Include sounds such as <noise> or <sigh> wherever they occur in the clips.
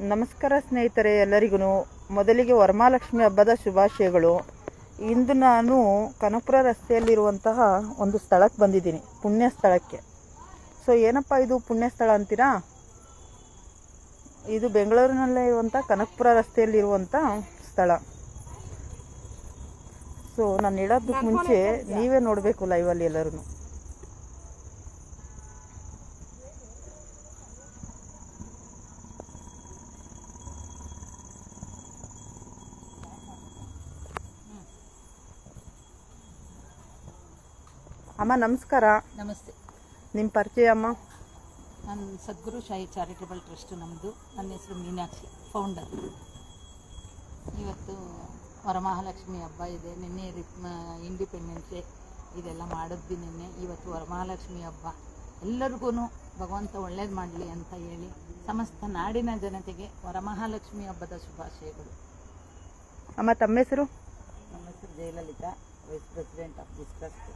ನಮಸ್ಕಾರ ಸ್ನೇಹಿತರೆ ಎಲ್ಲರಿಗೂ ಮೊದಲಿಗೆ ವರಮಹಾಲಕ್ಷ್ಮಿ ಹಬ್ಬದ ಶುಭಾಶಯಗಳು. ಇಂದು ನಾನು ಕನಕಪುರ ರಸ್ತೆಯಲ್ಲಿರುವಂತಹ ಒಂದು ಸ್ಥಳಕ್ಕೆ ಬಂದಿದ್ದೀನಿ ಪುಣ್ಯ ಸ್ಥಳಕ್ಕೆ. ಸೊ ಏನಪ್ಪ ಇದು ಪುಣ್ಯ ಸ್ಥಳ ಅಂತೀರಾ? ಇದು ಬೆಂಗಳೂರಿನಲ್ಲೇ ಇರುವಂಥ ಕನಕಪುರ ರಸ್ತೆಯಲ್ಲಿರುವಂಥ ಸ್ಥಳ. ಸೊ ನಾನು ಹೇಳೋದಕ್ಕೆ ಮುಂಚೆ ನೀವೇ ನೋಡಬೇಕು ಲೈವಲ್ಲಿ ಎಲ್ಲರೂ ಅಮ್ಮ ನಮಸ್ಕಾರ. ನಮಸ್ತೆ. ನಿಮ್ಮ ಪರಿಚಯ ಅಮ್ಮ? ನಾನು ಸದ್ಗುರು ಶಾಹಿ ಚಾರಿಟೇಬಲ್ ಟ್ರಸ್ಟ್ ನಮ್ಮದು ನನ್ನ ಹೆಸರು ಮೀನಾಕ್ಷಿ ಫೌಂಡರ್ ಇವತ್ತು ವರಮಹಾಲಕ್ಷ್ಮಿ ಹಬ್ಬ ಇದೆ. ನಿನ್ನೆ ಇಂಡಿಪೆಂಡೆನ್ಸ್ ಡೇ ಇದೆಲ್ಲ ಮಾಡಿದ್ವಿ ನಿನ್ನೆ. ಇವತ್ತು ವರಮಹಾಲಕ್ಷ್ಮಿ ಹಬ್ಬ. ಎಲ್ಲರಿಗೂ ಭಗವಂತ ಒಳ್ಳೇದು ಮಾಡಲಿ ಅಂತ ಹೇಳಿ ಸಮಸ್ತ ನಾಡಿನ ಜನತೆಗೆ ವರಮಹಾಲಕ್ಷ್ಮಿ ಹಬ್ಬದ ಶುಭಾಶಯಗಳು. ಅಮ್ಮ ತಮ್ಮ ಹೆಸರು? ನಮ್ಮ ಹೆಸರು Jayalalitha vice president of this trust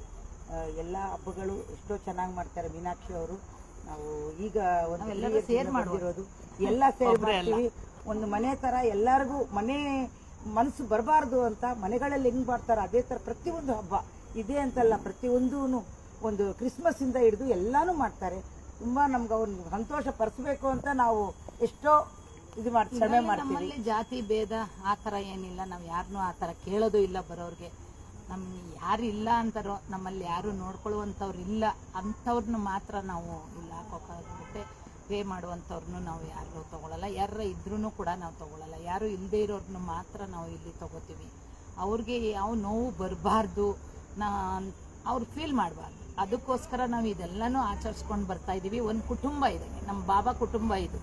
ಎಲ್ಲ ಹಬ್ಬಗಳು ಎಷ್ಟೋ ಚೆನ್ನಾಗಿ ಮಾಡ್ತಾರೆ ಮೀನಾಕ್ಷಿ ಅವರು. ನಾವು ಈಗ ಒಂದು ಸೇರ್ ಇಂದ ಎಲ್ಲ ಸೇರಿ ಮಾಡ್ತೀವಿ. ಒಂದು ಮನೆ ತರ ಎಲ್ಲರಿಗೂ ಮನೆ ಮನಸ್ಸು ಬರಬಾರ್ದು ಅಂತ ಮನೆಗಳಲ್ಲಿ ಹೆಂಗ್ ಮಾಡ್ತಾರೆ ಅದೇ ತರ ಪ್ರತಿಯೊಂದು ಹಬ್ಬ ಇದೆ ಅಂತಲ್ಲ ಪ್ರತಿಯೊಂದೂ ಒಂದು ಕ್ರಿಸ್ಮಸ್ ಇಂದ ಹಿಡಿದು ಎಲ್ಲಾನು ಮಾಡ್ತಾರೆ. ತುಂಬಾ ನಮ್ಗೆ ಅವ್ರ ಸಂತೋಷ ಪಡಿಸ್ಬೇಕು ಅಂತ ನಾವು ಎಷ್ಟೋ ಇದು ಮಾಡ್ತೀವಿ ಜಾತಿ ಭೇದ ಆ ಥರ ಏನಿಲ್ಲ. ನಾವು ಯಾರನ್ನೂ ಆ ತರ ಕೇಳೋದು ಇಲ್ಲ ಬರೋರಿಗೆ. ನಮ್ಮ ಯಾರು ಇಲ್ಲ ಅಂತಾರೋ ನಮ್ಮಲ್ಲಿ ಯಾರು ನೋಡ್ಕೊಳ್ಳುವಂಥವ್ರು ಇಲ್ಲ ಅಂಥವ್ರನ್ನ ಮಾತ್ರ ನಾವು ಇಲ್ಲ ಹಾಕೋಕ್ಕಾಗುತ್ತೆ ಪೇ ಮಾಡುವಂಥವ್ರನ್ನು ನಾವು ಯಾರು ತಗೊಳ್ಳಲ್ಲ ಯಾರ ಇದ್ರೂ ಕೂಡ ನಾವು ತಗೊಳ್ಳಲ್ಲ ಯಾರು ಇಲ್ಲದೆ ಇರೋರ್ನ ಮಾತ್ರ ನಾವು ಇಲ್ಲಿ ತಗೋತೀವಿ. ಅವ್ರಿಗೆ ಯಾವ ನೋವು ಬರಬಾರ್ದು. ನಾ ಅವ್ರು ಫೀಲ್ ಮಾಡಬಾರ್ದು. ಅದಕ್ಕೋಸ್ಕರ ನಾವು ಇದೆಲ್ಲನೂ ಆಚರಿಸ್ಕೊಂಡು ಬರ್ತಾ ಇದ್ದೀವಿ ಒಂದು ಕುಟುಂಬ ಇದೆ. ನಮ್ಮ ಬಾಬಾ ಕುಟುಂಬ ಇದು.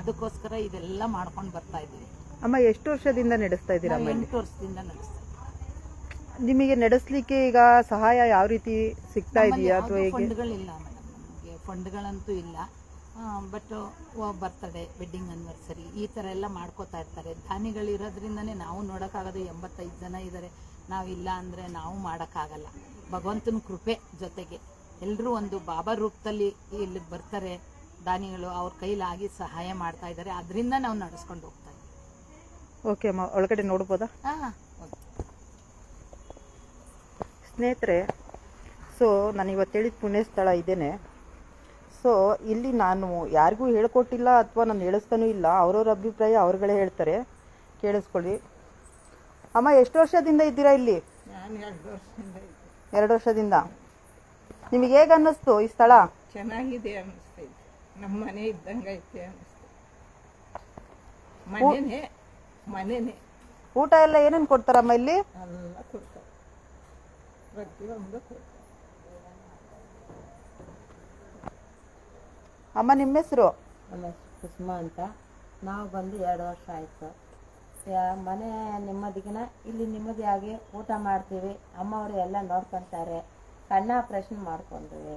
ಅದಕ್ಕೋಸ್ಕರ ಇದೆಲ್ಲ ಮಾಡ್ಕೊಂಡು ಬರ್ತಾ ಇದ್ದೀವಿ ಅಮ್ಮ ಎಷ್ಟು ವರ್ಷದಿಂದ ನಡೆಸ್ತಾ ಇದ್ದೀರಾ? ಎಂಟು ವರ್ಷದಿಂದ ನಡೆಸ್ತಾ. ನಿಮಗೆ ನಡೆಸಲಿಕ್ಕೆ ಈಗ ಸಹಾಯ ಯಾವ ರೀತಿ ಸಿಗ್ತಾ ಇದೆಯಾ ಅಥವಾ ಹೇಗೆ? ಫಂಡ್ಗಳಿಲ್ಲ ಮೇಡಮ್. ನಮಗೆ ಫಂಡ್ಗಳಂತೂ ಇಲ್ಲ. ಬಟ್ ಬರ್ತಡೇ ವೆಡ್ಡಿಂಗ್ ಅನಿವರ್ಸರಿ ಈ ಥರ ಎಲ್ಲ ಮಾಡ್ಕೋತಾ ಇರ್ತಾರೆ. ದಾನಿಗಳಿರೋದ್ರಿಂದನೇ ನಾವು ನೋಡೋಕ್ಕಾಗೋದು ಎಂಬತ್ತೈದು ಜನ ಇದ್ದಾರೆ ನಾವು ಇಲ್ಲ ಅಂದರೆ ನಾವು ಮಾಡೋಕ್ಕಾಗಲ್ಲ. ಭಗವಂತನ ಕೃಪೆ ಜೊತೆಗೆ. ಎಲ್ಲರೂ ಒಂದು ಬಾಬಾ ರೂಪದಲ್ಲಿ ಇಲ್ಲಿ ಬರ್ತಾರೆ. ದಾನಿಗಳು ಅವ್ರ ಕೈಲಾಗಿ ಸಹಾಯ ಮಾಡ್ತಾ ಇದ್ದಾರೆ ಅದರಿಂದ ನಾವು ನಡೆಸ್ಕೊಂಡು ಹೋಗ್ತಾ ಇದ್ದೀವಿ. ಓಕೆ ಅಮ್ಮ ಒಳಗಡೆ ನೋಡ್ಬೋದಾ? ಹಾಂ. ಸ್ನೇಹಿತರೆ ಸೊ ನಾನು ಇವತ್ತು ಹೇಳಿದ ಪುಣ್ಯ ಸ್ಥಳ ಇದ್ದೇನೆ ಸೊ ಇಲ್ಲಿ ನಾನು ಯಾರಿಗೂ ಹೇಳ್ಕೊಟ್ಟಿಲ್ಲ ಅಥವಾ ನಾನು ಹೇಳಿಸ್ತಾನೂ ಇಲ್ಲ ಅವ್ರವ್ರ ಅಭಿಪ್ರಾಯ ಅವ್ರುಗಳೇ ಹೇಳ್ತಾರೆ. ಕೇಳಿಸ್ಕೊಳ್ಳಿ. ಅಮ್ಮ ಎಷ್ಟು ವರ್ಷದಿಂದ ಇದ್ದೀರಾ ಇಲ್ಲಿ? ಎರಡು ವರ್ಷದಿಂದ ನಿಮಗೆ ಹೇಗೆ ಅನ್ನಿಸ್ತು ಈ ಸ್ಥಳ? ಚೆನ್ನಾಗಿದೆ ಅನ್ನಿಸ್ತೈತೆ ನಮ್ಮ ಮನೆ ಇದ್ದಂಗೆ ಐತೆ ಅನ್ನಿಸ್ತೈತೆ ಮನೆನೇ ಮನೆನೇ. ಊಟ ಎಲ್ಲ ಏನೇನು ಕೊಡ್ತಾರಮ್ಮ ಇಲ್ಲಿ? ಎಲ್ಲ ಕೊಡ್ತಾರೆ. ಅಮ್ಮ, ನಿಮ್ಮ ಹೆಸರು? ನಮ್ಮ ಹೆಸ್ರು ಕುಸುಮ ಅಂತ. ನಾವು ಬಂದು ಎರಡು ವರ್ಷ ಆಯಿತು. ಮನೆ ನೆಮ್ಮದಿಗಿನ, ಇಲ್ಲಿ ನೆಮ್ಮದಿಯಾಗಿ ಊಟ ಮಾಡ್ತೀವಿ. ಅಮ್ಮವರು ಎಲ್ಲ ನೋಡ್ಕೊತಾರೆ. ಕಣ್ಣ ಆಪ್ರೇಷನ್ ಮಾಡ್ಕೊಂಡ್ವಿ.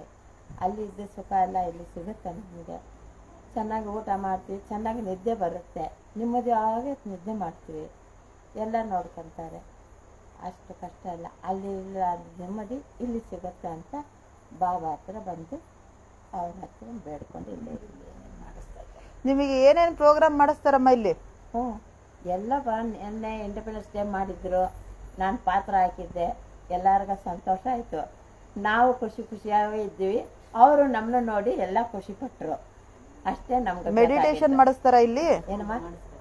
ಅಲ್ಲಿ ಇದ್ದ ಸುಖ ಎಲ್ಲ ಇಲ್ಲಿ ಸಿಗುತ್ತೆ ನಮಗೆ. ಚೆನ್ನಾಗಿ ಊಟ ಮಾಡ್ತೀವಿ. ಚೆನ್ನಾಗಿ ನಿದ್ದೆ ಬರುತ್ತೆ. ನೆಮ್ಮದಿಯಾಗಿ ನಿದ್ದೆ ಮಾಡ್ತೀವಿ. ಎಲ್ಲ ನೋಡ್ಕೊತಾರೆ. ಅಷ್ಟು ಕಷ್ಟ ಇಲ್ಲ ಅಲ್ಲಿ. ಇಲ್ಲ ನೆಮ್ಮದಿ ಇಲ್ಲಿ ಸಿಗುತ್ತೆ ಅಂತ ಬಾಬಾ ಹತ್ರ ಬಂದು ಅವ್ರ ಹತ್ರ ಬೇಡ್ಕೊಂಡು ಇಲ್ಲೇ ಇಲ್ಲಿ ಮಾಡಿಸ್ತಾ ಇದ್ದಾರೆ. ನಿಮಗೆ ಏನೇನು ಪ್ರೋಗ್ರಾಮ್ ಮಾಡಿಸ್ತಾರಮ್ಮ ಇಲ್ಲಿ? ಹ್ಞೂ. ಎಲ್ಲ ಬಾ ನೆನ್ನೆ ಇಂಡಿಪೆಂಡೆನ್ಸ್ ಡೇ ಮಾಡಿದ್ರು. ನಾನು ಪಾತ್ರ ಹಾಕಿದ್ದೆ. ಎಲ್ಲರಿಗೂ ಸಂತೋಷ ಆಯಿತು. ನಾವು ಖುಷಿ ಖುಷಿಯಾಗೇ ಇದ್ದೀವಿ ಅವರು ನಮ್ಮನ್ನ ನೋಡಿ ಎಲ್ಲ ಖುಷಿ ಪಟ್ಟರು ಅಷ್ಟೇ ನಮ್ಗೆ ಮೆಡಿಟೇಷನ್ ಮಾಡಿಸ್ತಾರ ಇಲ್ಲಿ? ಏನಮ್ಮ?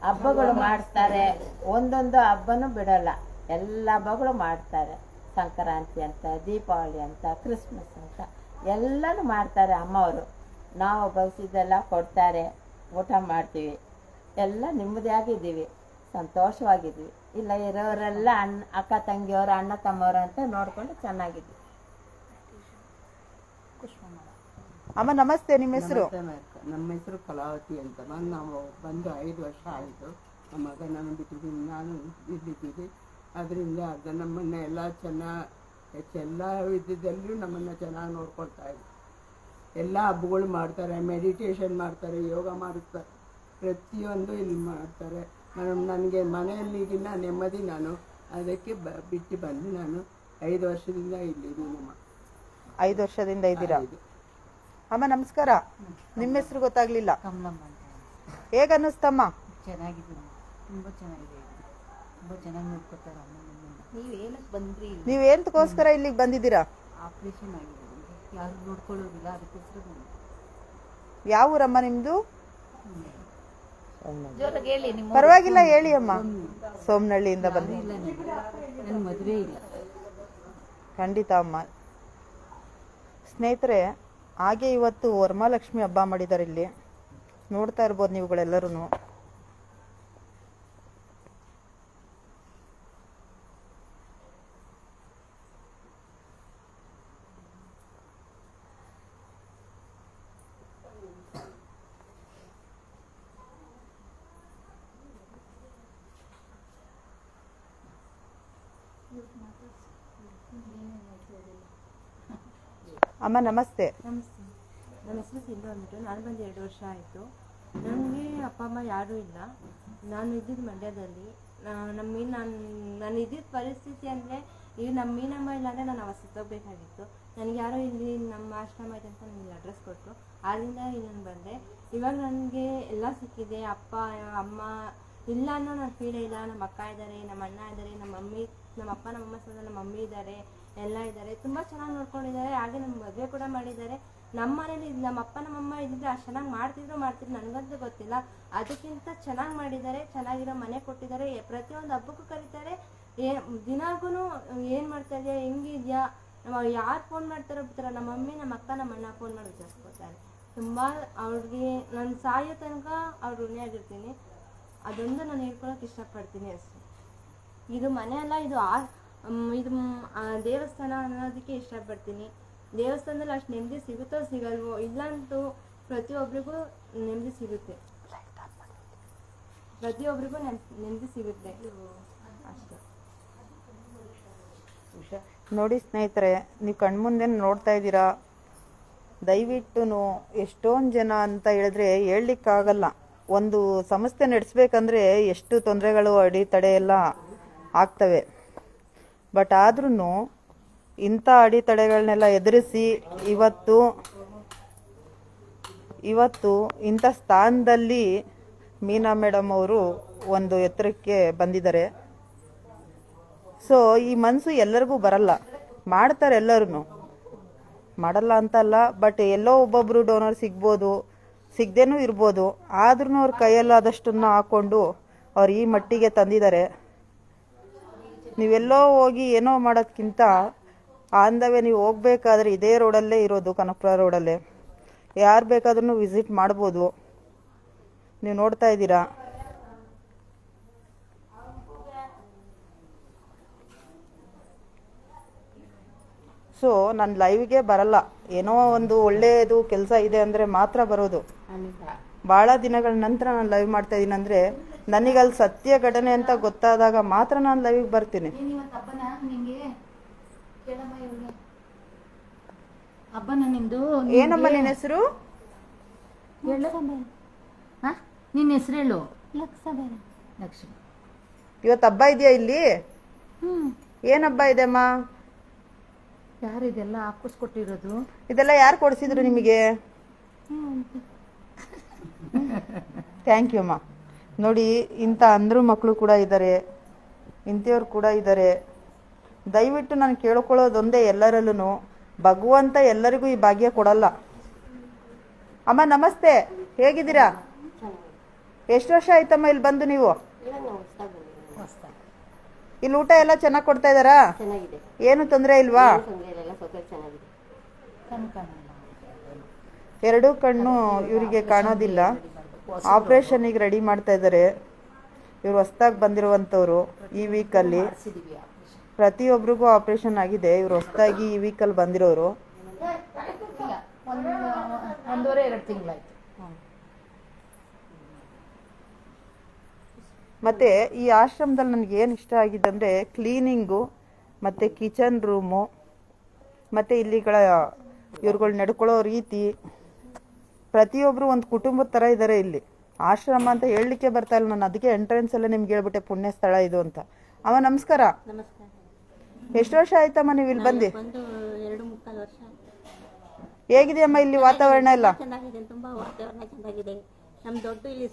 ಹಬ್ಬಗಳು ಮಾಡಿಸ್ತಾರೆ. ಒಂದೊಂದು ಹಬ್ಬನೂ ಬಿಡಲ್ಲ. ಎಲ್ಲ ಮಗಳು ಮಾಡ್ತಾರೆ. ಸಂಕ್ರಾಂತಿ ಅಂತ ದೀಪಾವಳಿ ಅಂತ ಕ್ರಿಸ್ಮಸ್ ಅಂತ. ಎಲ್ಲನೂ ಮಾಡ್ತಾರೆ ಅಮ್ಮವರು. ನಾವು ಬಯಸಿದ್ದೆಲ್ಲ ಕೊಡ್ತಾರೆ. ಊಟ ಮಾಡ್ತೀವಿ. ಎಲ್ಲ ನೆಮ್ಮದಿಯಾಗಿದ್ದೀವಿ. ಸಂತೋಷವಾಗಿದ್ವಿ ಇಲ್ಲ ಇರೋರೆಲ್ಲ ಅಣ್ಣ ಅಕ್ಕ ತಂಗಿಯವರು ಅಣ್ಣ ತಮ್ಮವರು ಅಂತ ನೋಡ್ಕೊಂಡು ಚೆನ್ನಾಗಿದ್ವಿ ಅಮ್ಮ ನಮಸ್ತೆ ನಿಮ್ಮ ಹೆಸರು? ನಮ್ಮ ಹೆಸರು ಕಲಾವತಿ ಅಂತ. ನಾನು ನಾವು ಬಂದು ಐದು ವರ್ಷ ಆಯಿತು. ನಮ್ಮ ಮಗನನ್ನು ಬಿಟ್ಟಿದ್ದೀನಿ. ನಾನು ಇಲ್ಲಿದ್ದೀವಿ. ಅದರಿಂದ ಅದು ನಮ್ಮನ್ನು ಎಲ್ಲ ಚೆನ್ನಾಗಿ ಎಲ್ಲ ವಿಧದಲ್ಲೂ ನಮ್ಮನ್ನು ಚೆನ್ನಾಗಿ ನೋಡ್ಕೊಳ್ತಾ ಇದೆ. ಎಲ್ಲ ಹಬ್ಬಗಳು ಮಾಡ್ತಾರೆ ಮೆಡಿಟೇಷನ್ ಮಾಡ್ತಾರೆ ಯೋಗ ಮಾಡಿಸ್ತಾರೆ. ಪ್ರತಿಯೊಂದು ಇಲ್ಲಿ ಮಾಡ್ತಾರೆ. ನಾನು ನನಗೆ ಮನೆಯಲ್ಲಿಗಿನ್ನ ನೆಮ್ಮದಿ ನಾನು ಅದಕ್ಕೆ ಬ ಬಿಟ್ಟು ಬಂದು ನಾನು ಐದು ವರ್ಷದಿಂದ ಇಲ್ಲಿದ್ದೀನಮ್ಮ ಐದು ವರ್ಷದಿಂದ ಇದ್ದೀರಾ? ಅಮ್ಮ ನಮಸ್ಕಾರ. ನಿಮ್ಮ ಹೆಸರು ಗೊತ್ತಾಗ್ಲಿಲ್ಲ. ಹೇಗನ್ನಿಸ್ತಮ್ಮ ಚೆನ್ನಾಗಿದ್ದೀನಿ ಹೇಗ ಅನ್ನಿಸ್ತಮ್ಮ ಚೆನ್ನಾಗಿದೆ ತುಂಬ ಚೆನ್ನಾಗಿದೆ. ತುಂಬ ಚೆನ್ನಾಗಿ ನೋಡ್ಕೊತಾರೆ ಅಮ್ಮ ನಮ್ಮನ್ನ. ನೀವು ಏನಕ್ಕೆ ಬಂದ್ರಿ ಇಲ್ಲಿ? ನೀವು ಎಂತಕ್ಕೋಸ್ಕರ ಇಲ್ಲಿಗೆ ಬಂದಿದ್ದೀರಾ? ಆಪ್ರೇಷನ್ ಆಗಿದೆ ನಮಗೆ. ಯಾರು ನೋಡ್ಕೊಳ್ಳೋದಿಲ್ಲ ಅದಕ್ಕೋಸ್ಕರ ಬಂದೆ ಯಾವ ಊರಮ್ಮ ನಿಮ್ಮದು ಜೋರಾಗಿ ಹೇಳಿ ನಿಮ್ಮ ಪರವಾಗಿಲ್ಲ ಹೇಳಿ ಅಮ್ಮ. ಸೋಮನಹಳ್ಳಿಯಿಂದ ಬಂದು ಇಲ್ಲ ನನಗೆ ನನ್ನ ಮದುವೆ ಇಲ್ಲ. ಖಂಡಿತ ಅಮ್ಮ. ಸ್ನೇಹಿತರೆ ಹಾಗೆ ಇವತ್ತು ವರಮಹಾಲಕ್ಷ್ಮಿ ಹಬ್ಬ ಮಾಡಿದ್ದಾರೆ ಇಲ್ಲಿ. ನೋಡ್ತಾ ಇರ್ಬೋದು ನೀವುಗಳೆಲ್ಲರೂ ಅಮ್ಮ, ನಮಸ್ತೆ. ನಮಸ್ತೆ. ನನ್ನ ಹೆಸರು ಸಿಂಧು ಅಂದ್ಬಿಟ್ಟು ನಾನು ಬಂದು ಎರಡು ವರ್ಷ ಆಯಿತು. ನನಗೆ ಅಪ್ಪ, ಅಮ್ಮ ಯಾರೂ ಇಲ್ಲ. ನಾನು ಇದ್ದಿದ್ದು ಮಂಡ್ಯದಲ್ಲಿ. ನಮ್ಮ ಮೀನು, ನಾನು ನಾನು ಇದ್ದಿದ್ದ ಪರಿಸ್ಥಿತಿ ಅಂದರೆ ಈಗ ನಮ್ಮ ಮೀನಮ್ಮ ಇಲ್ಲ ಅಂದರೆ ನಾನು ಅವಾಗ ಸುತ್ತೋಗ್ಬೇಕಾಗಿತ್ತು ನನಗೆ ಯಾರೋ ಇಲ್ಲಿ ನಮ್ಮ ಆಶ್ರಮ ಇದೆ ಅಂತ ನನಗೆ ಅಡ್ರೆಸ್ ಕೊಟ್ಟರು ಆದ್ದರಿಂದ ಇಲ್ಲಿ ಬಂದೆ. ಇವಾಗ ನನಗೆ ಎಲ್ಲ ಸಿಕ್ಕಿದೆ. ಅಪ್ಪ, ಅಮ್ಮ ಇಲ್ಲ ಅನ್ನೋ ನಾನು ಫೀಲ್ ಇಲ್ಲ. ನಮ್ಮ ಅಕ್ಕ ಇದ್ದಾರೆ, ನಮ್ಮ ಅಣ್ಣ ಇದ್ದಾರೆ, ನಮ್ಮ ಮಮ್ಮಿ, ನಮ್ಮ ಅಪ್ಪ, ನಮ್ಮ ಅಮ್ಮ ಸಹ ನಮ್ಮ ಮಮ್ಮಿ ಇದ್ದಾರೆ. ಎಲ್ಲ ಇದ್ದಾರೆ. ತುಂಬ ಚೆನ್ನಾಗಿ ನೋಡ್ಕೊಂಡಿದ್ದಾರೆ. ಹಾಗೆ ನಮ್ಮ ಮದುವೆ ಕೂಡ ಮಾಡಿದ್ದಾರೆ. ನಮ್ಮ ಮನೇಲಿ ನಮ್ಮ ಅಪ್ಪ, ನಮ್ಮ ಅಮ್ಮ ಇದ್ದಿದ್ರೆ ಅಷ್ಟು ಚೆನ್ನಾಗಿ ಮಾಡ್ತಿದ್ರು ಮಾಡ್ತಿದ್ರು. ನನಗಂತೂ ಗೊತ್ತಿಲ್ಲ. ಅದಕ್ಕಿಂತ ಚೆನ್ನಾಗಿ ಮಾಡಿದ್ದಾರೆ. ಚೆನ್ನಾಗಿರೋ ಮನೆ ಕೊಟ್ಟಿದ್ದಾರೆ. ಪ್ರತಿಯೊಂದು ಹಬ್ಬಕ್ಕೂ ಕರೀತಾರೆ. ಏ ದಿನಾಗೂ ಏನು ಮಾಡ್ತಾ ಇದೆಯಾ? ಹೆಂಗಿದ್ಯಾ ನಮ್ಮ ಯಾರು ಫೋನ್ ಮಾಡ್ತಾರೋ ಬಿಡ್ತಾರ ನಮ್ಮ ಮಮ್ಮಿ, ನಮ್ಮ ಅಕ್ಕ, ನಮ್ಮ ಅಣ್ಣ ಫೋನ್ ಮಾಡಿ ವಿಚಾರಿಸ್ಕೊತಾರೆ. ತುಂಬ ಅವ್ರಿಗೆ ನಾನು ಸಾಯೋ ತನಕ ಅವ್ರ ಋಣಿಯಾಗಿರ್ತೀನಿ ಅದೊಂದು ನಾನು ಹೇಳ್ಕೊಳಕ್ಕೆ ಇಷ್ಟಪಡ್ತೀನಿ ಅಷ್ಟೇ. ಇದು ಮನೆ ಅಲ್ಲ, ಇದು ಆ ಇದು ದೇವಸ್ಥಾನ ಅನ್ನೋದಕ್ಕೆ ಇಷ್ಟಪಡ್ತೀನಿ. ದೇವಸ್ಥಾನದಲ್ಲಿ ಅಷ್ಟು ನೆಮ್ಮದಿ ಸಿಗುತ್ತೋ ಸಿಗಲ್ವೋ ಇಲ್ಲಂತೂ ಪ್ರತಿಯೊಬ್ಬರಿಗೂ ನೆಮ್ಮದಿ ಸಿಗುತ್ತೆ. ಪ್ರತಿಯೊಬ್ಬರಿಗೂ ನೆಮ್ಮದಿ ಸಿಗುತ್ತೆ. ನೋಡಿ ಸ್ನೇಹಿತರೆ, ನೀವು ಕಣ್ಮುಂದೆ ನೋಡ್ತಾ ಇದ್ದೀರಾ? ದಯವಿಟ್ಟು ಎಷ್ಟೊಂದು ಜನ ಅಂತ ಹೇಳಿದ್ರೆ ಹೇಳಲಿಕ್ಕಾಗಲ್ಲ. ಒಂದು ಸಂಸ್ಥೆ ನಡೆಸ್ಬೇಕಂದ್ರೆ ಎಷ್ಟು ತೊಂದರೆಗಳು ಅಡೆತಡೆ ಎಲ್ಲ ಆಗ್ತವೆ. ಬಟ್ ಆದ್ರೂ ಇಂಥ ಅಡೆತಡೆಗಳನ್ನೆಲ್ಲ ಎದುರಿಸಿ ಇವತ್ತು ಇವತ್ತು ಇಂಥ ಸ್ಥಾನದಲ್ಲಿ ಮೀನಾ ಮೇಡಮ್ ಅವರು ಒಂದು ಎತ್ತರಕ್ಕೆ ಬಂದಿದ್ದಾರೆ. ಸೊ ಈ ಮನಸ್ಸು ಎಲ್ಲರಿಗೂ ಬರಲ್ಲ. ಮಾಡ್ತಾರೆ ಎಲ್ಲರೂ ಮಾಡಲ್ಲ ಅಂತಲ್ಲ ಬಟ್ ಎಲ್ಲೋ ಒಬ್ಬೊಬ್ರು ಡೋನರ್ ಸಿಗ್ಬೋದು, ಸಿಗದೇನೂ ಇರ್ಬೋದು. ಆದ್ರೂ ಅವ್ರ ಕೈಯಲ್ಲಾದಷ್ಟನ್ನು ಹಾಕೊಂಡು ಅವ್ರು ಈ ಮಟ್ಟಿಗೆ ತಂದಿದ್ದಾರೆ. ನೀವೆಲ್ಲೋ ಹೋಗಿ ಏನೋ ಮಾಡೋದ್ಕಿಂತ ಆಂದವೇ ನೀವು ಹೋಗ್ಬೇಕಾದ್ರೆ ಇದೇ ರೋಡಲ್ಲೇ ಇರೋದು ಕನಕಪುರ ರೋಡಲ್ಲೇ. ಯಾರು ಬೇಕಾದ್ರೂ ವಿಸಿಟ್ ಮಾಡ್ಬೋದು. ನೀವು ನೋಡ್ತಾ ಇದ್ದೀರಾ? ಸೊ ನಾನು ಲೈವ್ಗೆ ಬರಲ್ಲ. ಏನೋ ಒಂದು ಒಳ್ಳೆಯದು ಕೆಲಸ ಇದೆ ಅಂದರೆ ಮಾತ್ರ ಬರೋದು. ಭಾಳ ದಿನಗಳ ನಂತರ ನಾನು ಲೈವ್ ಮಾಡ್ತಾ ಇದ್ದೀನಿ ಅಂದರೆ ನನಗೆ ಅಲ್ಲಿ ಸತ್ಯ ಘಟನೆ ಅಂತ ಗೊತ್ತಾದಾಗ ಮಾತ್ರ ನಾನು ಲೈವಿಗೆ ಬರ್ತೀನಿ. ಏನಮ್ಮ ನಿನ್ನ ಹೆಸರು? ಹಾ? ನಿನ್ನ ಹೆಸರು ಹೇಳು. ಲಕ್ಷ್ಮಿ ಇವತ್ತು ಹಬ್ಬ ಇದೆಯಾ ಇಲ್ಲಿ? ಏನು ಹಬ್ಬ ಇದೆ ಅಮ್ಮ? ಯಾರು ಇದೆಲ್ಲ ಹಾಕಿಸ್ಕೊಟ್ಟಿರೋದು ಇದೆಲ್ಲ ಯಾರು ಕೊಡಿಸಿದ್ರು ನಿಮಗೆ? ಥ್ಯಾಂಕ್ ಯು ಅಮ್ಮ. ನೋಡಿ, ಇಂಥ ಅಂದ್ರು ಮಕ್ಕಳು ಕೂಡ ಇದ್ದಾರೆ ಇಂಥವ್ರು ಕೂಡ ಇದ್ದಾರೆ ದಯವಿಟ್ಟು ನಾನು ಕೇಳ್ಕೊಳ್ಳೋದೊಂದೇ ಎಲ್ಲರಲ್ಲೂ ಭಗವಂತ ಎಲ್ಲರಿಗೂ ಈ ಭಾಗ್ಯ ಕೊಡಲ್ಲ. ಅಮ್ಮ, ನಮಸ್ತೆ. ಹೇಗಿದ್ದೀರಾ? ಎಷ್ಟು ವರ್ಷ ಆಯ್ತಮ್ಮ ಇಲ್ಲಿ ಬಂದು ನೀವು? ಇಲ್ಲಿ ಊಟ ಎಲ್ಲ ಚೆನ್ನಾಗಿ ಕೊಡ್ತಾ ಇದ್ದಾರಾ? ಏನು ತೊಂದರೆ ಇಲ್ವಾ? ಎರಡೂ ಕಣ್ಣು ಇವರಿಗೆ ಕಾಣೋದಿಲ್ಲ. ಆಪರೇಷನ್ಗೆ ರೆಡಿ ಮಾಡ್ತಾ ಇದ್ದಾರೆ. ಇವ್ರು ಹೊಸ್ದಾಗಿ ಬಂದಿರುವಂಥವ್ರು ಈ ವೀಕಲ್ಲಿ ಪ್ರತಿಯೊಬ್ಬರಿಗೂ ಆಪರೇಷನ್ ಆಗಿದೆ. ಇವ್ರು ಹೊಸ್ದಾಗಿ ಈ ವೀಕಲ್ಲಿ ಬಂದಿರೋರು. ಒಂದು ಒಂದೂವರೆ ಎರಡು ತಿಂಗಳಾಯ್ತು. ಮತ್ತೆ ಈ ಆಶ್ರಮದಲ್ಲಿ ನನಗೆ ಏನು ಇಷ್ಟ ಆಗಿದೆ ಅಂದರೆ ಕ್ಲೀನಿಂಗು ಮತ್ತು ಕಿಚನ್ ರೂಮು ಮತ್ತು ಇಲ್ಲಿಗಳ ಇವ್ರುಗಳು ನಡ್ಕೊಳ್ಳೋ ರೀತಿ. ಪ್ರತಿಯೊಬ್ಬರು ಒಂದು ಕುಟುಂಬದ ಥರ ಇದ್ದಾರೆ ಇಲ್ಲಿ. ಆಶ್ರಮ ಅಂತ ಹೇಳಲಿಕ್ಕೆ ಬರ್ತಾ ಇಲ್ಲ ನಾನು. ಅದಕ್ಕೆ ಎಂಟ್ರೆನ್ಸ್ ಎಲ್ಲ ನಿಮ್ಗೆ ಹೇಳ್ಬಿಟ್ಟೆ ಪುಣ್ಯ ಸ್ಥಳ ಇದು ಅಂತ. ಅವ ನಮಸ್ಕಾರ. ಎಷ್ಟು ವರ್ಷ ಆಯ್ತಮ್ಮ ನೀವು ಇಲ್ಲಿ ಬಂದು? ಹೇಗಿದೆಯಮ್ಮ ಇಲ್ಲಿ ವಾತಾವರಣ ಎಲ್ಲ? ಚೆನ್ನಾಗಿದೆ ತುಂಬಾ ವಾತಾವರಣ ಚೆನ್ನಾಗಿದೆ. ನಮ್ಮ ದೊಡ್ಡ ಇಲ್ಲಿ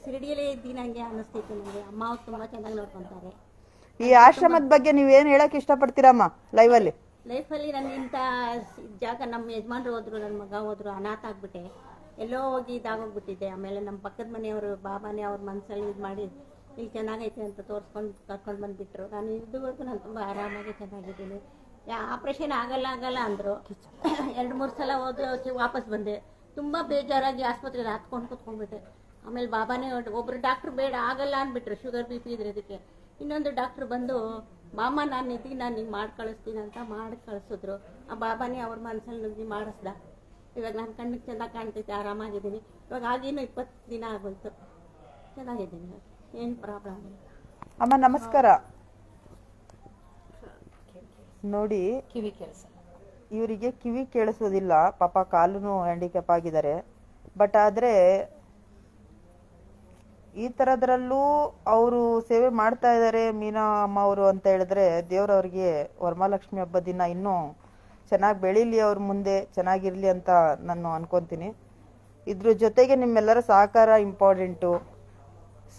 ಇದ್ದೀನಿ ಹಂಗೆ ನನಗೆ ಅಮ್ಮ ಅವ್ರು ತುಂಬ ಚೆನ್ನಾಗಿ ನೋಡ್ಕೊಂತಾರೆ. ಈ ಆಶ್ರಮದ ಬಗ್ಗೆ ನೀವೇನು ಹೇಳಕ್ ಇಷ್ಟಪಡ್ತೀರಮ್ಮ ಲೈವಲ್ಲಿ ಲೈಫಲ್ಲಿ ಲೈಫ್ ಇಂಥ ನನ್ಗಿಂತ ಜಾಗ ನಮ್ಮ ಯಜಮಾನ್ರು ಹೋದ್ರು ನನ್ನ ಮಗ ಹೋದ್ರು ಅನಾಥ ಆಗ್ಬಿಟ್ಟೆ. ಎಲ್ಲೋ ಹೋಗಿ ಇದಾಗೋಗ್ಬಿಟ್ಟಿದ್ದೆ ಆಮೇಲೆ ನಮ್ಮ ಪಕ್ಕದ ಮನೆಯವರು, ಬಾಬಾನೇ ಅವ್ರ ಮನಸ್ಸಲ್ಲಿ ಇದು ಮಾಡಿ, ಇಲ್ಲಿ ಚೆನ್ನಾಗೈತೆ ಅಂತ ತೋರಿಸ್ಕೊಂಡು ಕರ್ಕೊಂಡು ಬಂದುಬಿಟ್ರು. ನಾನು ಇದುವರೆಗೂ ನಾನು ತುಂಬ ಆರಾಮಾಗಿ ಚೆನ್ನಾಗಿದ್ದೀನಿ. ಆಪ್ರೇಷನ್ ಆಗಲ್ಲ ಆಗಲ್ಲ ಅಂದರು. ಎರಡು ಮೂರು ಸಲ ಹೋದ್ರೆ ವಾಪಸ್ ಬಂದೆ. ತುಂಬ ಬೇಜಾರಾಗಿ ಆಸ್ಪತ್ರೆಯಲ್ಲಿ ಹತ್ಕೊಂಡು ಕೂತ್ಕೊಂಡ್ಬಿಟ್ಟೆ. ಆಮೇಲೆ ಬಾಬಾನೇ ಒಬ್ಬರು ಡಾಕ್ಟ್ರು ಬೇಡ, ಆಗಲ್ಲ ಅಂದ್ಬಿಟ್ರು, ಶುಗರ್ ಬಿ ಪಿ ಇದ್ರೆ ಇದಕ್ಕೆ. ಇನ್ನೊಂದು ಡಾಕ್ಟ್ರು ಬಂದು, ಮಾಮ, ನಾನು ಇದ್ದೀನಿ ನಾನು ಹಿಂಗೆ ಮಾಡಿ ಕಳಿಸ್ತೀನಿ ಅಂತ ಮಾಡಿ ಕಳಿಸಿದ್ರು ಆ ಬಾಬಾನೇ ಅವ್ರ ಮನಸ್ಸಲ್ಲಿ ಮಾಡಿಸ್ದ. ಇವಾಗ ನನ್ನ ಕಣ್ಣಿಗೆ ಚೆನ್ನಾಗಿ ಕಾಣ್ತೈತೆ ಆರಾಮಾಗಿದ್ದೀನಿ. ಇವಾಗ ಆಗಿನೂ ಇಪ್ಪತ್ತು ದಿನ ಆಗೋಯ್ತು. ಚೆನ್ನಾಗಿದ್ದೀನಿ ಏನು ಪ್ರಾಬ್ಲಮ್ ಇಲ್ಲ. ಅಮ್ಮ ನಮಸ್ಕಾರ. ನೋಡಿ ಕಿವಿ ಕೆಲಸ ಇವರಿಗೆ ಕಿವಿ ಕೇಳಿಸೋದಿಲ್ಲ. ಪಾಪ ಕಾಲು ಹ್ಯಾಂಡಿಕ್ಯಾಪ್ ಆಗಿದ್ದಾರೆ. ಬಟ್ ಆದರೆ ಈ ಥರದ್ರಲ್ಲೂ ಅವರು ಸೇವೆ ಮಾಡ್ತಾ ಇದ್ದಾರೆ ಮೀನಾ ಅಮ್ಮ ಅವರು ಅಂತ ಹೇಳಿದ್ರೆ ದೇವ್ರವ್ರಿಗೆ ವರಮಹಾಲಕ್ಷ್ಮಿ ಹಬ್ಬದ ದಿನ ಇನ್ನೂ ಚೆನ್ನಾಗಿ ಬೆಳೀಲಿ ಅವ್ರ ಮುಂದೆ, ಚೆನ್ನಾಗಿರಲಿ ಅಂತ ನಾನು ಅನ್ಕೊತೀನಿ. ಇದ್ರ ಜೊತೆಗೆ ನಿಮ್ಮೆಲ್ಲರ ಸಹಕಾರ ಇಂಪಾರ್ಟೆಂಟು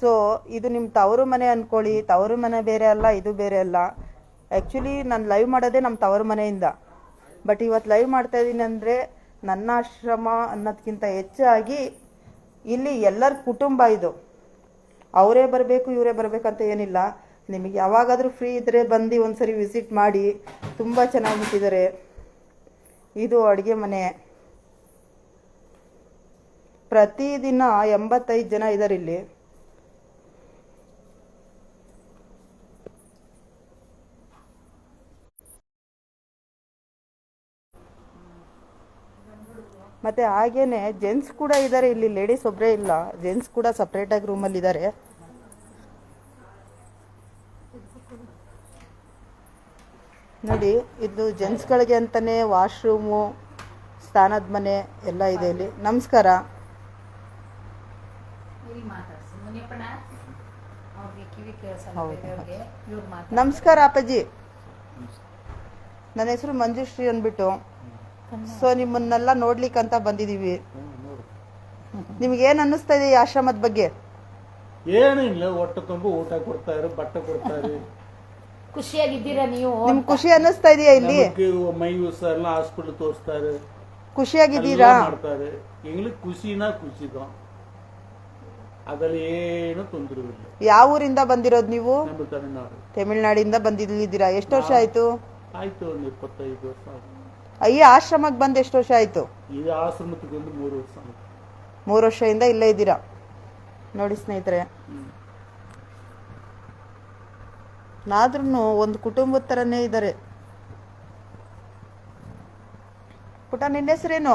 ಸೊ ಇದು ನಿಮ್ಮ ತವರು ಮನೆ ಅನ್ಕೊಳ್ಳಿ. ತವರು ಮನೆ ಬೇರೆ ಅಲ್ಲ, ಇದು ಬೇರೆ ಅಲ್ಲ. ಆ್ಯಕ್ಚುಲಿ ನಾನು ಲೈವ್ ಮಾಡೋದೇ ನಮ್ಮ ತವರು ಮನೆಯಿಂದ. ಬಟ್ ಇವತ್ತು ಲೈವ್ ಮಾಡ್ತಾ ಇದ್ದೀನಿ ಅಂದರೆ ನನ್ನ ಆಶ್ರಮ ಅನ್ನೋದಕ್ಕಿಂತ ಹೆಚ್ಚಾಗಿ ಇಲ್ಲಿ ಎಲ್ಲರ ಕುಟುಂಬ ಇದು. ಅವರೇ ಬರಬೇಕು, ಇವರೇ ಬರಬೇಕಂತ ಏನಿಲ್ಲ. ನಿಮಗೆ ಯಾವಾಗಾದರೂ ಫ್ರೀ ಇದ್ದರೆ ಬಂದು ಒಂದು ಸರಿ ವಿಸಿಟ್ ಮಾಡಿ. ತುಂಬ ಚೆನ್ನಾಗಿಟ್ಟಿದ್ದಾರೆ ಇದು ಅಡುಗೆ ಮನೆ. ಪ್ರತಿದಿನ ಎಂಬತ್ತೈದು ಜನ ಇದ್ದಾರೆ ಇಲ್ಲಿ ಮತ್ತೆ ಹಾಗೇನೆ ಜೆಂಟ್ಸ್ ಕೂಡ ಇದ್ದಾರೆ ಇಲ್ಲಿ ಲೇಡೀಸ್ ಒಬ್ಬರೇ ಇಲ್ಲ. ಜೆಂಟ್ಸ್ ಕೂಡ ಸಪ್ರೇಟಾಗಿ ರೂಮಲ್ಲಿ ನೋಡಿ ಇದು ಜೆಂಟ್ಸ್ಗಳಿಗೆ ಅಂತಾನೆ ವಾಶ್ರೂಮು ಸ್ನಾನದ ಮನೆ ಎಲ್ಲ ಇದೆ ಇಲ್ಲಿ. ನಮಸ್ಕಾರ. ನಮಸ್ಕಾರ ಅಪ್ಪಾಜಿ. ನನ್ನ ಹೆಸರು ಮಂಜುಶ್ರೀ ಅಂದ್ಬಿಟ್ಟು. ಸೊ ನಿಮ್ಮನ್ನೆಲ್ಲ ನೋಡ್ಲಿಕ್ಕಂತ ಬಂದಿದ್ದೀವಿ ನಿಮ್ಗೇನು ಅನ್ನಿಸ್ತಾ ಇದೆ ಈ ಆಶ್ರಮದ ಬಗ್ಗೆ? ಏನೂ ಇಲ್ಲ ಹೊಟ್ಟೆ ತುಂಬ ಊಟ ಕೊಡ್ತಾರೆ ಬಟ್ಟೆ ಕೊಡ್ತಾರೆ ಖುಷಿಯಾಗಿದ್ದೀರಾ ನೀವು ನಿಮ್ಗೆ ಖುಷಿ ಅನ್ನಿಸ್ತಾ ಇದೆಯಾ ಇಲ್ಲಿ? ನಮಗೆ ಮೈ ಎಲ್ಲ ಹಾಸ್ಪಿಟಲ್ ತೋರಿಸ್ತಾರೆ. ಖುಷಿಯಾಗಿದ್ದೀರಾ? ಎಲ್ಲ ಮಾಡ್ತಾರೆ. ಎಂಗ್ಳಿಗೆ ಖುಷಿನ ಖುಷಿ ಅದರಲ್ಲಿ ಏನು ತೊಂದರೆ ಇಲ್ಲ. ಯಾವ ಊರಿಂದ ಬಂದಿರೋದು ನೀವು? ನಮ್ಮ ತಮಿಳುನಾಡಿಂದ ತಮಿಳ್ನಾಡಿಂದ ಬಂದಿದ್ದೀರಾ? ಎಷ್ಟು ವರ್ಷ ಆಯ್ತು? ಆಯ್ತು ಒಂದು ಇಪ್ಪತ್ತೈದು ವರ್ಷ ಆಯ್ತು. ಈ ಆಶ್ರಮಕ್ಕೆ ಬಂದು ಎಷ್ಟು ವರ್ಷ ಆಯ್ತು? ಈ ಆಶ್ರಮಕ್ಕೆ ಬಂದು ಮೂರು ವರ್ಷ ಆಯ್ತು. ಮೂರು ವರ್ಷದಿಂದ ಇಲ್ಲೇ ಇದ್ದೀರಾ? ನೋಡಿ ಸ್ನೇಹಿತರೆ. ನಾದ್ರೂ ಒಂದು ಕುಟುಂಬದ ಥರನೇ ಇದ್ದಾರೆ ಪುಟ ನಿನ್ನ ಹೆಸರೇನು?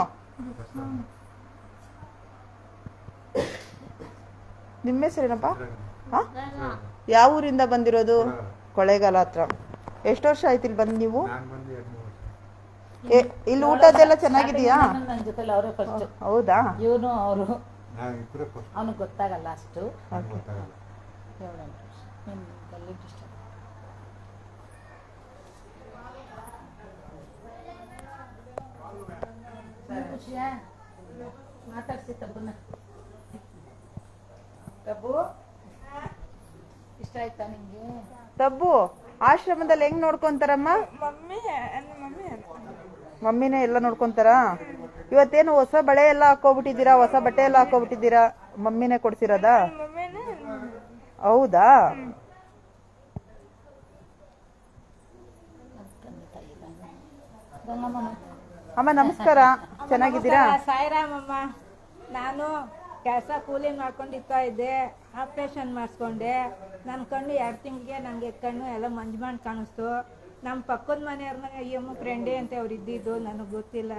ನಿಮ್ಮ ಹೆಸರೇನಪ್ಪ? ಹಾ? ಯಾವ ಊರಿಂದ ಬಂದಿರೋದು? ಕೊಳೆಗಾಲ ಹತ್ರ. ಎಷ್ಟು ವರ್ಷ ಆಯ್ತು ಇಲ್ಲಿ ಬಂದು ನೀವು? ಏ, ಇಲ್ಲಿ ಊಟದೆಲ್ಲ ಚೆನ್ನಾಗಿದೆಯಾ? ನನ್ನ ಜೊತೆಲಿ ಅವರೇ. ಫಸ್ಟ್. ಹೌದಾ ಇವನು ಅವರು ಅವನಿಗೆ ಗೊತ್ತಾಗಲ್ಲ ಅಷ್ಟು ಖುಷಿಯಾ ಮಾತಾಡ್ಸಿ ತಬ್ಬನ. ತಬ್ಬು. ಇಷ್ಟ ಆಯ್ತಾ ನಿಂಗೆ? ತಬ್ಬು. ಆಶ್ರಮದಲ್ಲಿ ಹೆಂಗ್ ನೋಡ್ಕೊಂತಾರಮ್ಮ? ಮಮ್ಮಿನೇ ಎಲ್ಲ ನೋಡ್ಕೊಂತಾರ? ಇವತ್ತೇನು ಹೊಸ ಬಳೆ ಎಲ್ಲ ಹಾಕೋಬಿಟ್ಟಿದ್ದೀರಾ ಹೊಸ ಬಟ್ಟೆ ಎಲ್ಲ ಹಾಕೋಬಿಟ್ಟಿದ್ದೀರಾ ಮಮ್ಮಿನೇ ಕೊಡ್ಸಿರೋದ? ಹೌದಾ? ಅಮ್ಮ ನಮಸ್ಕಾರ. ಚೆನ್ನಾಗಿದ್ದೀರಾ? ಸಾಯಿರಾಮಮ್ಮ. ನಾನು ಕೆಲಸ ಕೂಲಿ ಮಾಡ್ಕೊಂಡಿರ್ತಾ ಇದ್ದೆ ಆಪ್ರೇಷನ್ ಮಾಡಿಸ್ಕೊಂಡೆ. ನನ್ನ ಕಣ್ಣು ಎರಡು ತಿಂಗಳಿಗೆ ನನಗೆ ಕಣ್ಣು ಎಲ್ಲ ಮಂಜು ಮಾಡಿ ಕಾಣಿಸ್ತು. ನಮ್ಮ ಪಕ್ಕದ ಮನೆಯವ್ರ ಮನೆ ಅಯ್ಯಮ್ಮ ಫ್ರೆಂಡೇ ಅಂತ ಅವ್ರು ಇದ್ದಿದ್ದು ನನಗೆ ಗೊತ್ತಿಲ್ಲ.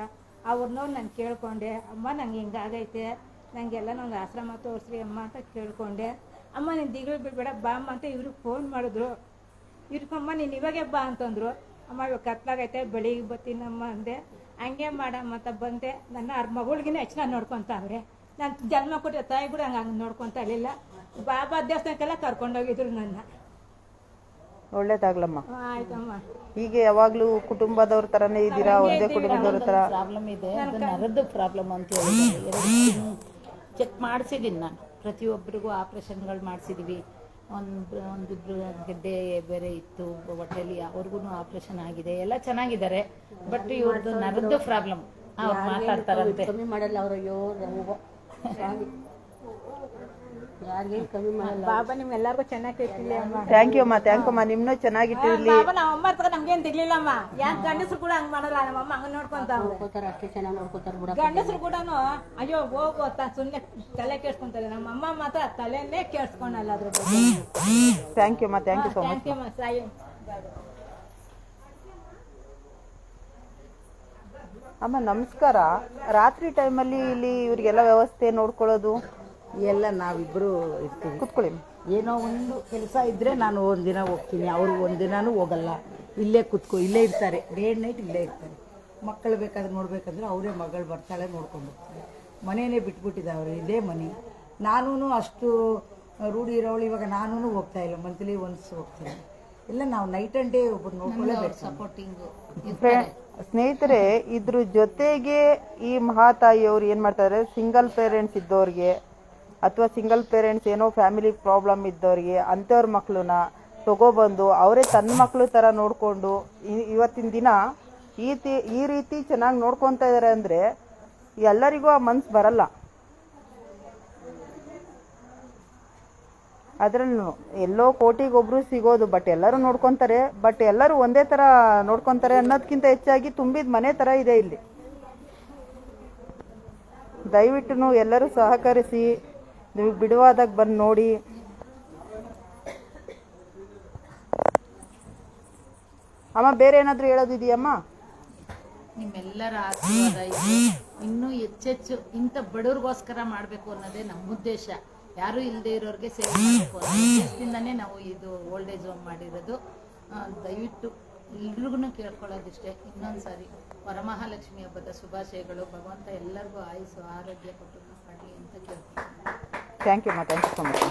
ಅವ್ರನ್ನೋ ನಾನು ಕೇಳ್ಕೊಂಡೆ, ಅಮ್ಮ, ನಂಗೆ ಹಿಂಗಾಗೈತೆ ನನಗೆಲ್ಲ ನಂಗೆ ಆಶ್ರಮ ತೋರಿಸ್ರಿ ಅಮ್ಮ ಅಂತ ಕೇಳ್ಕೊಂಡೆ. ಅಮ್ಮ, ನೀನು ದಿಗಳು ಬಿಡಬೇಡ, ಬಾ ಅಮ್ಮ. ಅಂತ ಇವ್ರಿಗೆ ಫೋನ್ ಮಾಡಿದ್ರು. ಇವ್ರಿಗಮ್ಮ ನೀನು ಇವಾಗೆ ಬಾ ಅಂತಂದ್ರು. ಅಮ್ಮ ಇವಾಗ ಕತ್ಲಾಗೈತೆ ಬೆಳಿಗ್ಗೆ ಬತ್ತೀನಮ್ಮ ಅಂದೆ. ಹಂಗೆ ಮಾಡಮ್ಮ ಅಂತ ಬಂದೆ. ನನ್ನ ಅವ್ರ ಮಗಳಿಗಿನ ಹೆಚ್ಚಿನ ನೋಡ್ಕೊತಾವ್ರೆ ನಾನು ಜನ್ಮ ಕೊಟ್ಟಿರೋ ತಾಯಿ ಕೂಡ ಹಂಗೆ ಹಂಗೆ ನೋಡ್ಕೊತಾ ಇರಲಿಲ್ಲ. ಬಾಬಾ ದೇವಸ್ಥಾನಕ್ಕೆಲ್ಲ ಕರ್ಕೊಂಡೋಗಿದ್ರು ನನ್ನ. ಒಳ್ಳೇದಾಗ್ಲಮ್ಮ. ಆಯ್ತಮ್ಮ. ಹೀಗೆ ಯಾವಾಗ್ಲೂ ಕುಟುಂಬದವ್ರ ತರನೇ ಇದ್ದೀರಾ? ಒಂದೇ ಕುಟುಂಬದವ್ರ ತರ? ಪ್ರಾಬ್ಲಮ್ ಇದೆ. ಅದು ನರದ್ದು ಪ್ರಾಬ್ಲಮ್ ಅಂತ ಹೇಳಿ ಚೆಕ್ ಮಾಡಿಸಿದ್ದೀನಿ ನಾನು. ಪ್ರತಿಯೊಬ್ಬರಿಗೂ ಆಪ್ರೇಷನ್ಗಳು ಮಾಡಿಸಿದ್ವಿ. ಒಂದು ಒಂದಿಬ್ರು ಗೆಡ್ಡೆ ಬೇರೆ ಇತ್ತು ಹೊಟ್ಟೆಲಿ ಅವ್ರಿಗೂ ಆಪರೇಷನ್ ಆಗಿದೆ ಎಲ್ಲ ಚೆನ್ನಾಗಿದ್ದಾರೆ. ಬಟ್ ಇವ್ರದ್ದು ನರದ್ದು ಪ್ರಾಬ್ಲಮ್ ಅವ್ರು ಮಾತಾಡ್ತಾರಂತೆ. ಕಮ್ಮಿ ಮಾಡಲ್ಲ ಅವರು. ಅಯ್ಯೋ <laughs> ಯಾರಿಗೇನು ಕಮ್ಮಿ ಮಾಡಲ್ಲ. ಬಾಬಾ ನಿಮ್ಗೆಲ್ಲರಿಗೂ ಚೆನ್ನಾಗಿ ಇರ್ತಿಲ್ಲ ಅಮ್ಮ. ಥ್ಯಾಂಕ್ ಯು ಅಮ್ಮ. ಥ್ಯಾಂಕ್ ಅಮ್ಮ. ನಿಮ್ಮನ್ನೂ ಚೆನ್ನಾಗಿಟ್ಟಿರ್ಲಿ ಬಾಬಾ ನಮ್ಮ ಅಮ್ಮ ಹತ್ರ ನಮ್ಗೇನ್ ತಿರ್ಲಿಲ್ಲಮ್ಮ ಯಾಕೆ ಗಂಡಸ್ರು ಕೂಡ ಹಂಗ್ ಮಾಡಲ್ಲ. ನಮ್ಮ ಅಮ್ಮ ಹಂಗ ನೋಡ್ಕೊಂತ ನೋಡ್ಕೋತಾರೆ ಅಷ್ಟೇ ಚೆನ್ನಾಗಿ ನೋಡ್ಕೋತಾರೆ ಬಿಡ ಗಂಡಸ್ರು ಕೂಡ ಅಯ್ಯೋ ಹೋಗು ಅಂತ ಸುಮ್ಮನೆ ತಲೆ ಕೇಳಿಸ್ಕೊಂತಾರೆ ನಮ್ಮ ಅಮ್ಮ ಮಾತ್ರ ತಲೆನೇ ಕೇಳಿಸ್ಕೊಳಲ್ಲ ಅದ್ರ ಬಗ್ಗೆ. ಥ್ಯಾಂಕ್ ಯು ಅಮ್ಮ. Thank you so much thank you ಅಮ್ಮ. ಸಾಯಿ. ಅಮ್ಮ ನಮಸ್ಕಾರ. ರಾತ್ರಿ ಟೈಮಲ್ಲಿ ಇಲ್ಲಿ ಇವ್ರಿಗೆಲ್ಲ ವ್ಯವಸ್ಥೆ ನೋಡ್ಕೊಳ್ಳೋದು? ಎಲ್ಲ ನಾವಿಬ್ಬರು ಇರ್ತೀವಿ. ಕುತ್ಕೊಳ್ಳಿ. ಏನೋ ಒಂದು ಕೆಲಸ ಇದ್ದರೆ ನಾನು ಒಂದಿನ ಹೋಗ್ತೀನಿ. ಅವರು ಒಂದಿನೂ ಹೋಗಲ್ಲ. ಇಲ್ಲೇ ಕುತ್ಕೊ ಇಲ್ಲೇ ಇರ್ತಾರೆ. ಡೇ ಆ್ಯಂಡ್ ನೈಟ್ ಇಲ್ಲೇ ಇರ್ತಾರೆ. ಮಕ್ಕಳು ಬೇಕಾದ್ರೆ ನೋಡಬೇಕಂದ್ರೆ ಅವರೇ ಮಗಳು ಬರ್ತಾಳೆ ನೋಡ್ಕೊಂಡು ಹೋಗ್ತಾರೆ. ಮನೇನೇ ಬಿಟ್ಬಿಟ್ಟಿದ್ದಾರೆ ಇದೇ ಮನೆ. ನಾನೂ ಅಷ್ಟು ರೂಢಿ ಇರೋಳು. ಇವಾಗ ನಾನೂ ಹೋಗ್ತಾ ಇಲ್ಲ. ಮಂತ್ಲಿ ಒನ್ಸ್ ಹೋಗ್ತೀನಿ. ಇಲ್ಲ ನಾವು ನೈಟ್ ಆ್ಯಂಡ್ ಡೇ ಒಬ್ಬರು ನೋಡ್ಕೊಳ್ಳೇಬೇಕು ಸಪೋರ್ಟಿಂಗು ಸ್ನೇಹಿತರೆ ಇದ್ರ ಜೊತೆಗೆ ಈ ಮಹಾತಾಯಿಯವರು ಏನು ಮಾಡ್ತಾರೆ ಸಿಂಗಲ್ ಪೇರೆಂಟ್ಸ್ ಇದ್ದವ್ರಿಗೆ ಅಥವಾ ಸಿಂಗಲ್ ಪೇರೆಂಟ್ಸ್ ಏನೋ ಫ್ಯಾಮಿಲಿ ಪ್ರಾಬ್ಲಮ್ ಇದ್ದವ್ರಿಗೆ ಅಂಥವ್ರ ಮಕ್ಕಳನ್ನ ತಗೊಬಂದು ಅವರೇ ತನ್ನ ಮಕ್ಕಳು ಥರ ನೋಡಿಕೊಂಡು ಇವತ್ತಿನ ದಿನ ಈ ತಿ, ಈ ರೀತಿ ಚೆನ್ನಾಗಿ ನೋಡ್ಕೊತಾ ಇದ್ದಾರೆ ಅಂದರೆ ಎಲ್ಲರಿಗೂ ಆ ಮನ್ಸು ಬರಲ್ಲ. ಅದರಲ್ಲೂ ಎಲ್ಲೋ ಕೋಟಿಗೊಬ್ಬರು ಸಿಗೋದು ಬಟ್ ಎಲ್ಲರೂ ನೋಡ್ಕೊತಾರೆ ಬಟ್ ಎಲ್ಲರೂ ಒಂದೇ ಥರ ನೋಡ್ಕೊತಾರೆ ಅನ್ನೋದಕ್ಕಿಂತ ಹೆಚ್ಚಾಗಿ ತುಂಬಿದ ಮನೆ ಥರ ಇದೆ ಇಲ್ಲಿ. ದಯವಿಟ್ಟು ಎಲ್ಲರೂ ಸಹಕರಿಸಿ ನೀವು ಬಿಡುವಾದಾಗ ಬಂದು ನೋಡಿ. ಅಮ್ಮ, ಬೇರೆ ಏನಾದರೂ ಹೇಳೋದಿದೆಯಮ್ಮ? ನಿಮ್ಮೆಲ್ಲರ ಆಶೀರ್ವಾದ ಇನ್ನೂ ಹೆಚ್ಚೆಚ್ಚು ಇಂಥ ಬಡವ್ರಿಗೋಸ್ಕರ ಮಾಡಬೇಕು ಅನ್ನೋದೇ ನಮ್ಮ ಉದ್ದೇಶ. ಯಾರೂ ಇಲ್ಲದೆ ಇರೋರಿಗೆ ಸೇವೆ ಮಾಡಬೇಕು ಅನ್ನೋ ಉದ್ದೇಶದಿಂದನೇ ನಾವು ಇದು ಓಲ್ಡ್ ಏಜ್ ಹೋಮ್ ಮಾಡಿರೋದು. ದಯವಿಟ್ಟು ಎಲ್ರಿಗೂ ಕೇಳ್ಕೊಳ್ಳೋದಿಷ್ಟೇ. ಇನ್ನೊಂದು ಸಾರಿ ವರಮಹಾಲಕ್ಷ್ಮಿ ಹಬ್ಬದ ಶುಭಾಶಯಗಳು. ಭಗವಂತ ಎಲ್ಲರಿಗೂ ಆಯುಸ್ಸು, ಆರೋಗ್ಯ ಕೊಟ್ಟು ಮಾಡಿ ಅಂತ ಕೇಳ್ತೀನಿ. ಥ್ಯಾಂಕ್ ಯು ಅಮ್ಮ ಥ್ಯಾಂಕ್ ಯು ಸೊ ಮಚ್